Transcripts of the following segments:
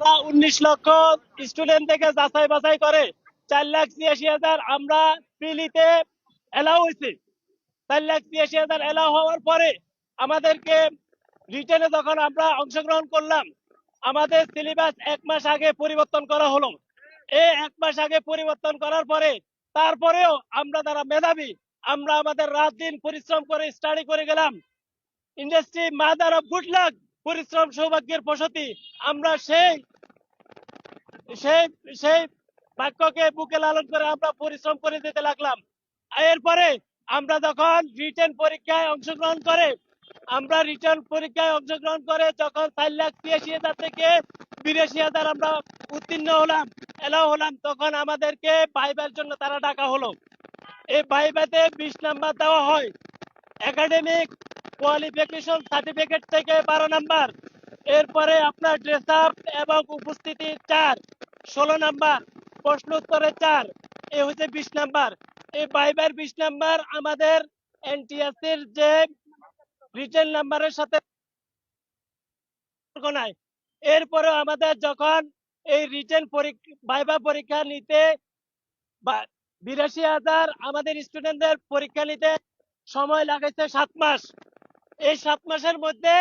তারা উনিশ লক্ষ স্টুডেন্ট থেকে যাচাই বাছাই করে চার লাখ ছিয়াশি হাজার আমরা প্রিলিতে এলাও হয়েছি। চার লাখ ছিয়াশি হাজার এলাও হওয়ার পরে আমাদেরকে রিটেনে যখন আমরা অংশগ্রহণ করলাম, আমাদের সিলেবাস এক মাস আগে পরিবর্তন করা হলো। এই এক মাস আগে পরিবর্তন করার পরে তারপরেও আমরা যারা মেধাবী, আমরা আমাদের রাত দিন পরিশ্রম করে স্টাডি করে গেলাম। Industry mother of good luck পরিশ্রম সৌভাগ্যের প্রসতি আমরা সেই সেই সেই বাক্যকে বুকে লালন করে আমরা পরিশ্রম করে যেতে লাগলাম। এরপরে আমরা যখন রিটার্ন পরীক্ষায় অংশগ্রহণ করে, আমরা রিটার্ন পরীক্ষায় অংশগ্রহণ করে যখন চার লাখ ছিয়াশি হাজার থেকে বিরাশি হাজার আমরা উত্তীর্ণ হলাম এলাও হলাম, তখন আমাদেরকে বাইবার জন্য তারা ডাকা হলো। এই বাইবাতে বিশ নাম্বার দেওয়া হয় একাডেমিক কোয়ালিফিকেশন সার্টিফিকেট থেকে বারো নাম্বার। এরপরে আপনার ড্রেস আপ এবং উপস্থিতি চার। ষোলো নাম্বার, প্রশ্ন উত্তরে চার, এ হচ্ছে বিশ নাম্বার। এই বাইবার বিশ নাম্বার আমাদের এনটিএসির যে রিটেন নাম্বারের সাথে এরপরেও আমাদের যখন এই রিটেন ভাইবা পরীক্ষা নিতে বিরাশি হাজার আমাদের স্টুডেন্টদের পরীক্ষা নিতে সময় লাগাইছে সাত মাস। এই সাত মাসের মধ্যে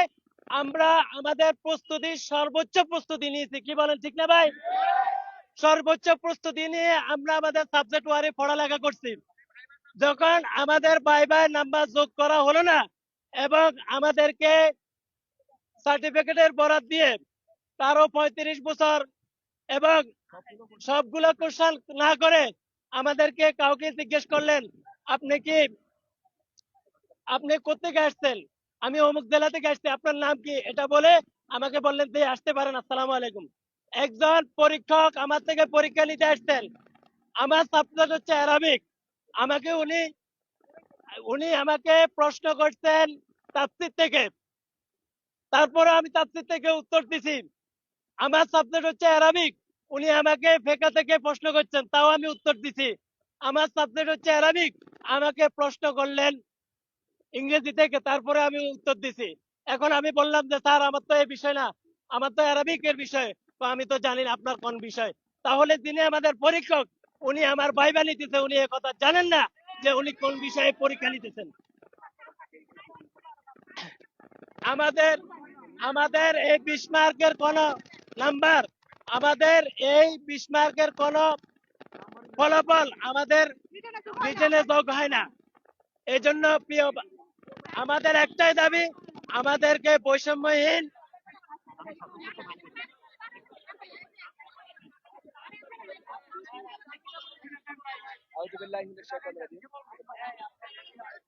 আমরা আমাদের প্রস্তুতি সর্বোচ্চ প্রস্তুতি নিয়েছি। কি বলেন, ঠিক না ভাই? সর্বোচ্চ প্রস্তুতি নিয়ে আমরা আমাদের সাবজেক্ট ওয়ারে পড়ালেখা করছি। যখন আমাদের বাই বাই নাম্বার যোগ করা হলো না, এবং আমাদেরকে সার্টিফিকেটের বরাদ দিয়ে তারও পঁয়ত্রিশ বছর এবং সবগুলো কোশ্চেন না করে আমাদেরকে কাউকে জিজ্ঞেস করলেন, আপনি কি, আপনি কোথেকে আসছেন? আমি অমুক জেলা থেকে আসছি, আপনার নাম কি? এটা বলে আমাকে বললেন যে, আসতে পারেন, আসসালামু আলাইকুম। একজন পরীক্ষক আমার থেকে পরীক্ষা নিতে আসছেন। আমার সাবজেক্ট হচ্ছে অ্যারাবিক। আমাকে উনি উনি আমাকে প্রশ্ন করছেন তাফসির থেকে। তারপরে আমি তাফসির থেকে উত্তর দিছি। আমার সাবজেক্ট হচ্ছে অ্যারাবিক। উনি আমাকে ফেকা থেকে প্রশ্ন করছেন, তাও আমি উত্তর দিছি। আমার সাবজেক্ট হচ্ছে অ্যারাবিক। আমাকে প্রশ্ন করলেন ইংরেজি থেকে, তারপরে আমি উত্তর দিছি। এখন আমি বললাম যে, স্যার, আমার তো এই বিষয় না। আমার তো অ্যারাবিকের বিষয়। আমি তো জানি না আপনার কোন বিষয়। তাহলে যিনি আমাদের পরীক্ষক, উনি আমার ভাইবা নিতেছে উনি কথা জানেন না যে উনি কোন বিষয়ে পরীক্ষা নিতেছেন। আমাদের আমাদের এই বিশ মার্কের কোন নাম্বার, আমাদের এই বিশ মার্কের কোন ফলাফল আমাদের রিটেনে যোগ হয় না। এই জন্য প্রিয় আমাদের একটাই দাবি, আমাদেরকে বৈষম্যহীন billahi mineşşeytanirracim.